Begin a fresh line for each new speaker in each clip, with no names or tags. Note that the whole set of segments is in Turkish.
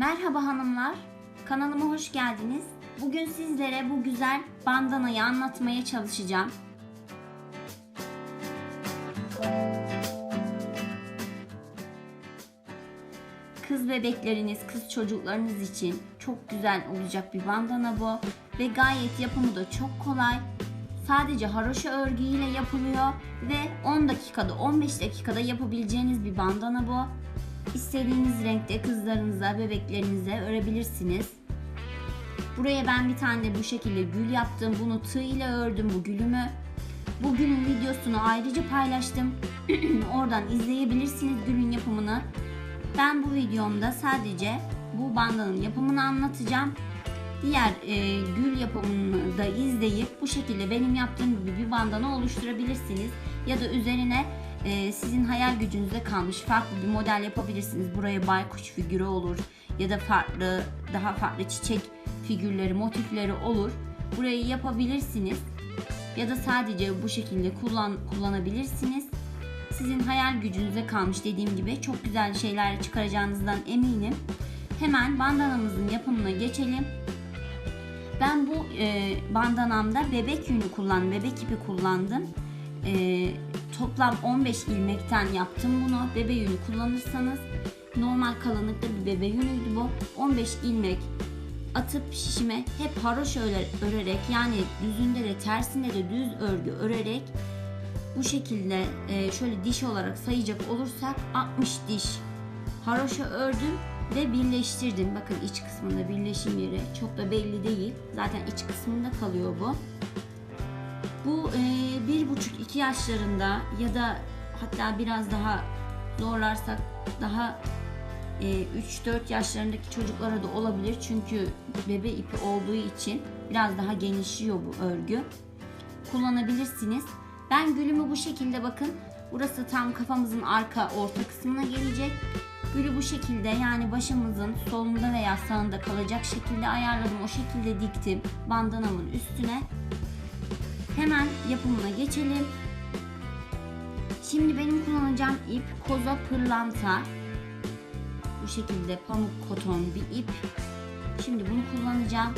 Merhaba hanımlar, kanalıma hoş geldiniz. Bugün sizlere bu güzel bandanayı anlatmaya çalışacağım. Kız bebekleriniz, kız çocuklarınız için çok güzel olacak bir bandana bu ve gayet yapımı da çok kolay. Sadece haroşa örgüyle yapılıyor ve 10 dakikada 15 dakikada yapabileceğiniz bir bandana bu. İstediğiniz renkte kızlarınıza, bebeklerinize örebilirsiniz. Buraya ben bir tane de bu şekilde gül yaptım. Bunu tığ ile ördüm bu gülümü. Bu gülün videosunu ayrıca paylaştım. Oradan izleyebilirsiniz gülün yapımını. Ben bu videomda sadece bu bandanın yapımını anlatacağım. Diğer e, gül yapımını da izleyip bu şekilde benim yaptığım gibi bir bandana oluşturabilirsiniz. Ya da üzerine sizin hayal gücünüzde kalmış farklı bir model yapabilirsiniz. Buraya baykuş figürü olur ya da farklı daha farklı çiçek figürleri, motifleri olur. Burayı yapabilirsiniz. Ya da sadece bu şekilde kullan kullanabilirsiniz. Sizin hayal gücünüze kalmış dediğim gibi çok güzel şeyler çıkaracağınızdan eminim. Hemen bandanamızın yapımına geçelim. Ben bu e, bandanamda bebek yünü kullandım, bebek ipi kullandım. E, toplam 15 ilmekten yaptım bunu. Bebe yünü kullanırsanız normal kalınlıkta bir bebe yünüydü bu. 15 ilmek atıp şişime hep haroşa öre- örerek yani düzünde de tersinde de düz örgü örerek bu şekilde e, şöyle diş olarak sayacak olursak 60 diş haroşa ördüm ve birleştirdim. Bakın iç kısmında birleşim yeri çok da belli değil. Zaten iç kısmında kalıyor bu. Bu e, bir buçuk iki yaşlarında ya da hatta biraz daha zorlarsak daha e, 3-4 yaşlarındaki çocuklara da olabilir. Çünkü bebe ipi olduğu için biraz daha genişliyor bu örgü. Kullanabilirsiniz. Ben gülümü bu şekilde bakın. Burası tam kafamızın arka orta kısmına gelecek. Gülü bu şekilde yani başımızın solunda veya sağında kalacak şekilde ayarladım. O şekilde diktim bandanamın üstüne. Hemen yapımına geçelim. Şimdi benim kullanacağım ip koza pırlanta. Bu şekilde pamuk koton bir ip. Şimdi bunu kullanacağım.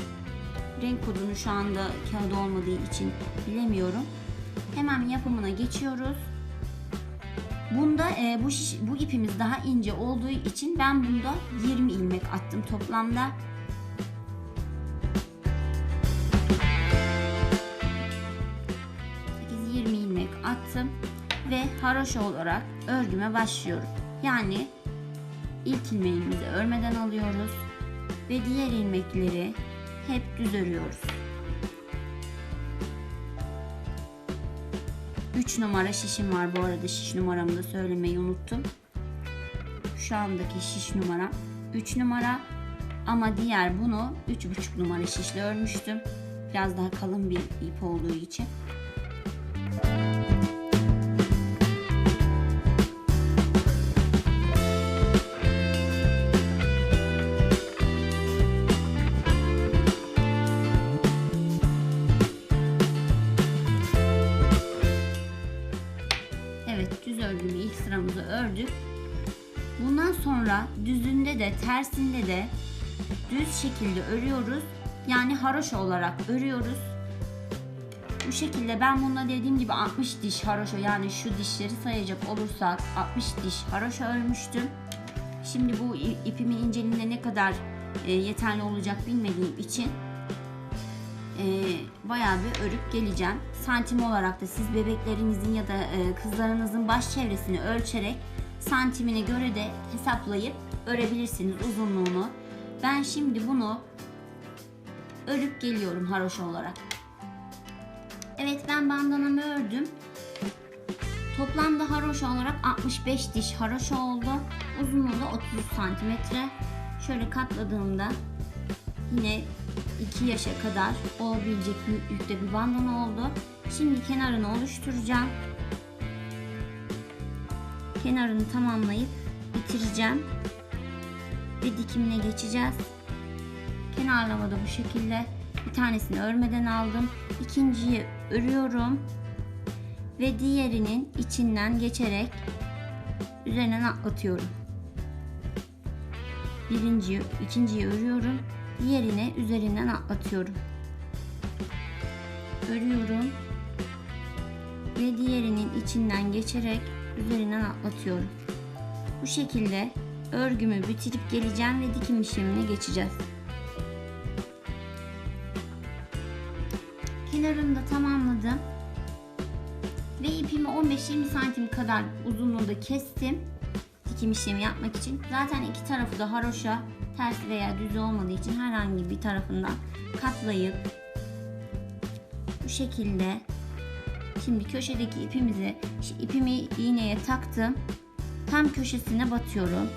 Renk kodunu şu anda kağıda olmadığı için bilemiyorum. Hemen yapımına geçiyoruz. Bunda e, bu bu ipimiz daha ince olduğu için ben bunda 20 ilmek attım toplamda. Attım ve haroşa olarak örgüme başlıyorum. Yani ilk ilmeğimizi örmeden alıyoruz ve diğer ilmekleri hep düz örüyoruz. 3 numara şişim var bu arada şiş numaramı da söylemeyi unuttum. Şu andaki şiş numaram 3 numara ama diğer bunu 3,5 numara şişle örmüştüm. Biraz daha kalın bir ip olduğu için. Düz örgülü ilk sıramızı ördük. Bundan sonra düzünde de tersinde de düz şekilde örüyoruz. Yani haroşa olarak örüyoruz. Bu şekilde ben bununla dediğim gibi 60 diş haroşa yani şu dişleri sayacak olursak 60 diş haroşa örmüştüm. Şimdi bu ipimin inceliğinde ne kadar e, yeterli olacak bilmediğim için e, bayağı bir örüp geleceğim. Santim olarak da siz bebeklerinizin ya da e, kızlarınızın baş çevresini ölçerek santimine göre de hesaplayıp örebilirsiniz uzunluğunu. Ben şimdi bunu örüp geliyorum haroşa olarak. Evet ben bandanamı ördüm. Toplamda haroşa olarak 65 diş haroşa oldu. Uzunluğu da 30 santimetre. Şöyle katladığımda yine 2 yaşa kadar olabilecek büyüklükte bir bandana oldu. Şimdi kenarını oluşturacağım. Kenarını tamamlayıp bitireceğim. Ve dikimine geçeceğiz. Kenarlamada bu şekilde bir tanesini örmeden aldım. İkinciyi örüyorum. Ve diğerinin içinden geçerek üzerinden atlatıyorum. birinciyi, ikinciyi örüyorum. Diğerine üzerinden atlatıyorum. Örüyorum. Ve diğerinin içinden geçerek üzerinden atlatıyorum. Bu şekilde örgümü bitirip geleceğim ve dikim işlemine geçeceğiz. Kenarını da tamamladım. Ve ipimi 15-20 santim kadar uzunluğunda kestim. Dikim işlemi yapmak için. Zaten iki tarafı da haroşa ters veya düz olmadığı için herhangi bir tarafından katlayıp bu şekilde şimdi köşedeki ipimizi ipimi iğneye taktım. Tam köşesine batıyorum.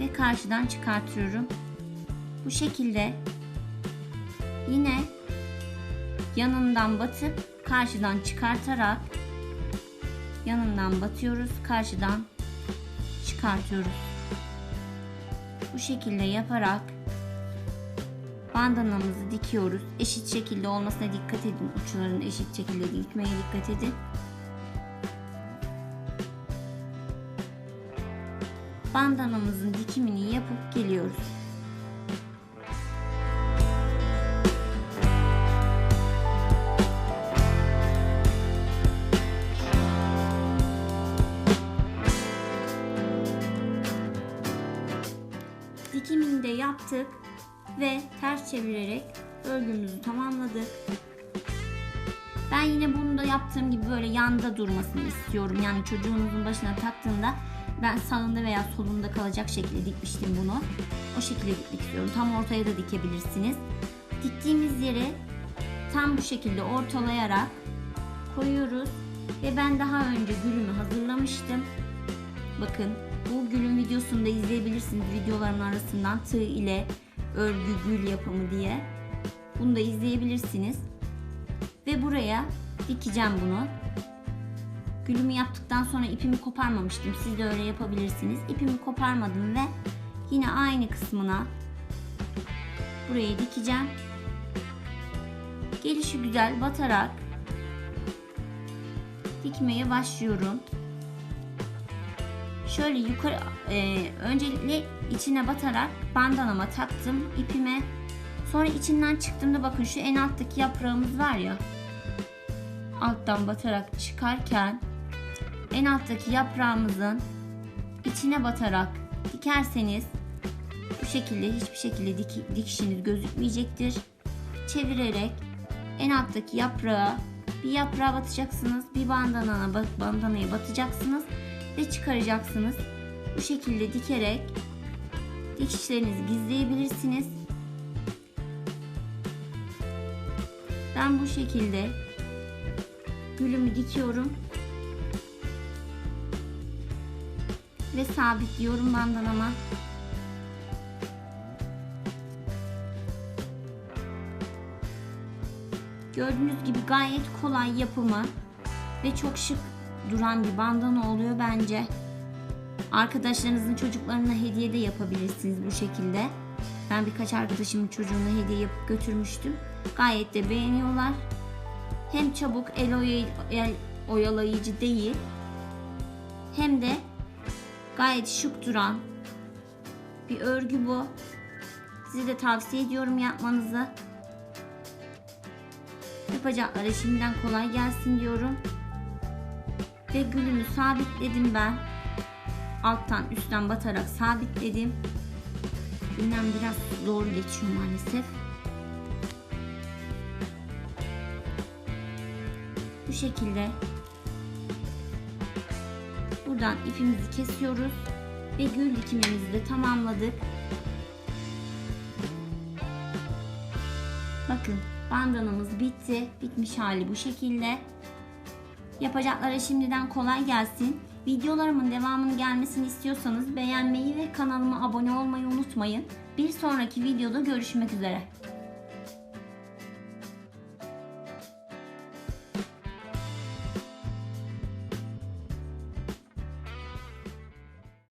Ve karşıdan çıkartıyorum. Bu şekilde yine yanından batıp karşıdan çıkartarak yanından batıyoruz karşıdan çıkartıyoruz. Bu şekilde yaparak bandanamızı dikiyoruz. Eşit şekilde olmasına dikkat edin. Uçlarını eşit şekilde dikmeye dikkat edin. Bandanamızın dikimini yapıp geliyoruz yaptık ve ters çevirerek örgümüzü tamamladık. Ben yine bunu da yaptığım gibi böyle yanda durmasını istiyorum. Yani çocuğunuzun başına taktığında ben sağında veya solunda kalacak şekilde dikmiştim bunu. O şekilde dikmek istiyorum. Tam ortaya da dikebilirsiniz. Diktiğimiz yere tam bu şekilde ortalayarak koyuyoruz. Ve ben daha önce gülümü hazırlamıştım. Bakın bu gülün videosunu da izleyebilirsiniz videolarımın arasından tığ ile örgü gül yapımı diye. Bunu da izleyebilirsiniz. Ve buraya dikeceğim bunu. Gülümü yaptıktan sonra ipimi koparmamıştım. Siz de öyle yapabilirsiniz. İpimi koparmadım ve yine aynı kısmına buraya dikeceğim. Gelişi güzel batarak dikmeye başlıyorum şöyle yukarı e, öncelikle içine batarak bandanama taktım ipime. Sonra içinden çıktığımda bakın şu en alttaki yaprağımız var ya. Alttan batarak çıkarken en alttaki yaprağımızın içine batarak dikerseniz bu şekilde hiçbir şekilde dik, dikişiniz gözükmeyecektir. Çevirerek en alttaki yaprağa bir yaprağa batacaksınız, bir bandana bandanaya batacaksınız ve çıkaracaksınız. Bu şekilde dikerek dikişlerinizi gizleyebilirsiniz. Ben bu şekilde gülümü dikiyorum. Ve sabitliyorum bandanama. Gördüğünüz gibi gayet kolay yapımı ve çok şık duran bir bandana oluyor bence. Arkadaşlarınızın çocuklarına hediye de yapabilirsiniz bu şekilde. Ben birkaç arkadaşımın çocuğuna hediye yapıp götürmüştüm. Gayet de beğeniyorlar. Hem çabuk el, oy el oyalayıcı değil. Hem de gayet şık duran bir örgü bu. Size de tavsiye ediyorum yapmanızı. Yapacaklara şimdiden kolay gelsin diyorum ve gülümü sabitledim ben. Alttan üstten batarak sabitledim. Günden biraz zor geçiyor maalesef. Bu şekilde buradan ipimizi kesiyoruz ve gül dikimimizi de tamamladık. Bakın bandanamız bitti. Bitmiş hali bu şekilde. Yapacaklara şimdiden kolay gelsin. Videolarımın devamını gelmesini istiyorsanız beğenmeyi ve kanalıma abone olmayı unutmayın. Bir sonraki videoda görüşmek üzere.